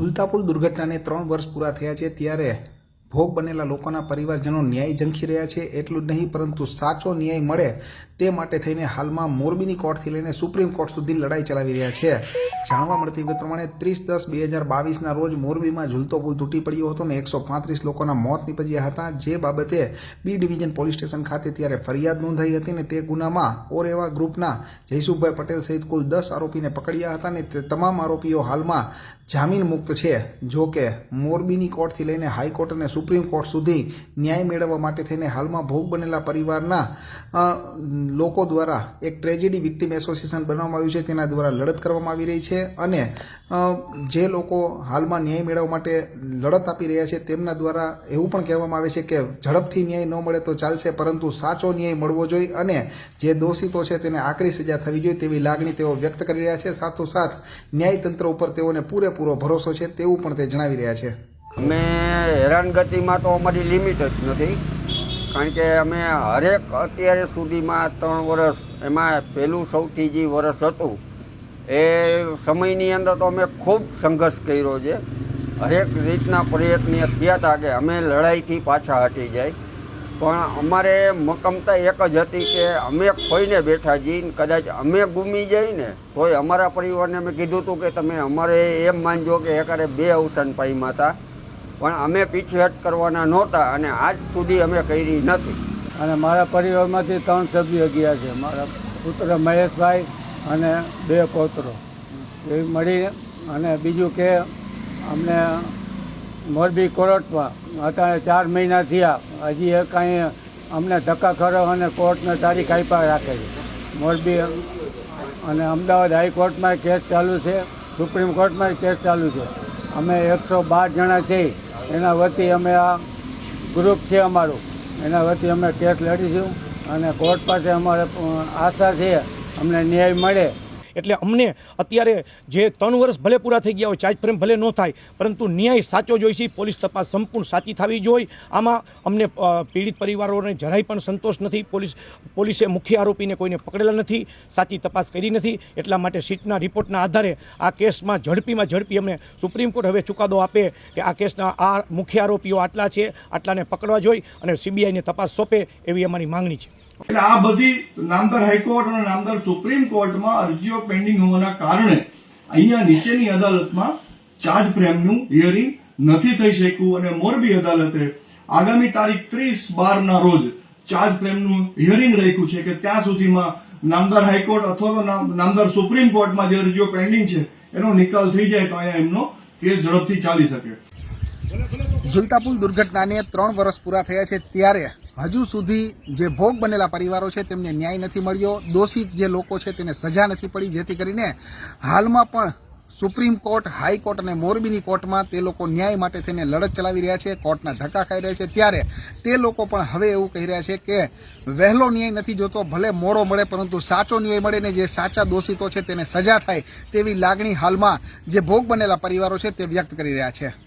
ઉલતાપુલ દુર્ઘટનાને ત્રણ વર્ષ પૂરા થયા છે ત્યારે ભોગ બનેલા લોકોના પરિવારજનો ન્યાય ઝંખી રહ્યા છે, એટલું જ નહીં, પરંતુ સાચો ન્યાય મળે તે માટે થઈને હાલમાં મોરબીની કોર્ટથી લઈને સુપ્રીમ કોર્ટ સુધી લડાઈ ચલાવી રહ્યા છે. જાણવા મળતી વિગત પ્રમાણે ત્રીસ દસ બે હજાર બાવીસના રોજ મોરબીમાં ઝૂલતો પુલ તૂટી પડ્યો હતો અને એકસો પાંત્રીસ લોકોના મોત નીપજ્યા હતા. જે બાબતે બી ડિવિઝન પોલીસ સ્ટેશન ખાતે ત્યારે ફરિયાદ નોંધાઈ હતી ને તે ગુનામાં ઓરેવા ગ્રુપના જયસુખભાઈ પટેલ સહિત કુલ દસ આરોપીને પકડ્યા હતા અને તે તમામ આરોપીઓ હાલમાં જામીન મુક્ત છે. જો કે મોરબીની કોર્ટથી લઈને હાઈકોર્ટ અને સુપ્રીમ કોર્ટ સુધી ન્યાય મેળવવા માટે થઈને હાલમાં ભોગ બનેલા પરિવારના લોકો દ્વારા એક ટ્રેજેડી વિક્ટિમ એસોસિએશન બનાવવામાં આવ્યું છે. તેના દ્વારા લડત કરવામાં આવી રહી છે અને જે લોકો હાલમાં ન્યાય મેળવવા માટે લડત આપી રહ્યા છે તેમના દ્વારા એવું પણ કહેવામાં આવે છે કે ઝડપથી ન્યાય ન મળે તો ચાલશે, પરંતુ સાચો ન્યાય મળવો જોઈએ અને જે દોષિતો છે તેને આકરી સજા થવી જોઈએ તેવી લાગણી તેઓ વ્યક્ત કરી રહ્યા છે. સાથોસાથ ન્યાયતંત્ર ઉપર તેઓને પૂરેપૂરો ભરોસો છે તેવું પણ તે જણાવી રહ્યા છે. અમે હેરાનગતિમાં તો અમારી લિમિટ જ નથી. કારણ કે અમે હરેક અત્યારે સુધીમાં ત્રણ વર્ષ, એમાં પહેલું સૌથી જે વર્ષ હતું, એ સમયની અંદર તો અમે ખૂબ સંઘર્ષ કર્યો છે. હરેક રીતના પ્રયત્ન થયા હતા કે અમે લડાઈથી પાછા હટી જાય. પણ અમારે મકમતા એક જ હતી કે અમે ખોઈને બેઠા જઈને કદાચ અમે ગુમી જઈને તોય અમારા પરિવારને અમે કીધું હતું કે તમે અમારે એમ માનજો કે એકારે બે અવસાન પામ્યા હતા. પણ અમે પીછેહટ કરવાના નહોતા અને આજ સુધી અમે કરી નથી. અને મારા પરિવારમાંથી ત્રણ સભ્યો ગયા છે. મારા પુત્ર મહેશભાઈ અને બે પૌત્રો. એ મળી અને બીજું કે અમને મોરબી કોર્ટમાં અત્યારે ચાર મહિના થયા. હજી એ કાંઈ અમને ધક્કા ખરો અને કોર્ટને તારીખ આપ્યા રાખે છે. મોરબી અને અમદાવાદ હાઈકોર્ટમાં કેસ ચાલુ છે. સુપ્રીમ કોર્ટમાં કેસ ચાલુ છે. અમે એકસો બાર જણા છીએ. એના વતી અમે આ ગ્રુપ છે અમારું. એના વતી અમે કેસ લડીશું અને કોર્ટ પાસે અમારે આશા છે અમને ન્યાય મળે. એટલે અમને અત્યારે જે ત્રણ વર્ષ ભલે પૂરા થઈ ગયા હોય, ચાર્જ ફ્રેમ ભલે ન થાય, પરંતુ ન્યાય સાચો જોઈશે પોલીસ તપાસ સંપૂર્ણ સાચી થવી જોઈએ આમાં અમને પીડિત પરિવારોને જરાય પણ સંતોષ નથી. પોલીસ, પોલીસે મુખ્ય આરોપીને કોઈને પકડેલા નથી, સાચી તપાસ કરી નથી. એટલા માટે સીટના રિપોર્ટના આધારે આ કેસમાં ઝડપીમાં ઝડપી અમને સુપ્રીમ કોર્ટ હવે ચુકાદો આપે કે આ કેસના આ મુખ્ય આરોપીઓ આટલા છે, આટલાને પકડવા જોઈએ અને સીબીઆઈને તપાસ સોંપે એવી અમારી માંગણી છે. એટલે આ બધી નામદાર હાઈકોર્ટ અને નામદાર સુપ્રીમ કોર્ટમાં અરજીઓ પેન્ડિંગ હોવાના કારણે અહીંયા નીચેની અદાલતમાં ચાર્જ પ્રેમનું હિયરિંગ નથી થઈ શક્યું અને મોરબી અદાલતે આગામી તારીખ ત્રીસ બારના રોજ ચાર્જ પ્રેમનું હિયરિંગ રાખ્યું છે કે ત્યાં સુધીમાં નામદાર હાઈકોર્ટ અથવા તો નામ- નામદાર સુપ્રીમ કોર્ટમાં જે અરજીઓ પેન્ડિંગ છે, એનો નિકાલ થઈ જાય તો અહીંયા એમનો કેસ ઝડપથી ચાલી શકે. ઝુલતાપુલ દુર્ઘટનાને ત્રણ વર્ષ પૂરા થયા છે ત્યારે હજુ સુધી જે ભોગ બનેલા પરિવારો છે, તેમને ન્યાય નથી મળ્યો. દોષિત જે લોકો છે, તેને સજા નથી પડી. જેથી કરીને હાલમાં પણ સુપ્રીમ કોર્ટ હાઈકોર્ટ અને મોરબીની કોર્ટમાં તે લોકો ન્યાય માટે થઈને લડત ચલાવી રહ્યા છે, કોર્ટના ધક્કા ખાઈ રહ્યા છે. ત્યારે તે લોકો પણ હવે એવું કહી રહ્યા છે કે, વહેલો ન્યાય નથી જોતો, ભલે મોડો મળે, પરંતુ સાચો ન્યાય મળે ને જે સાચા દોષિતો છે, તેને સજા થાય તેવી લાગણી હાલમાં જે ભોગ બનેલા પરિવારો છે, તે વ્યક્ત કરી રહ્યા છે.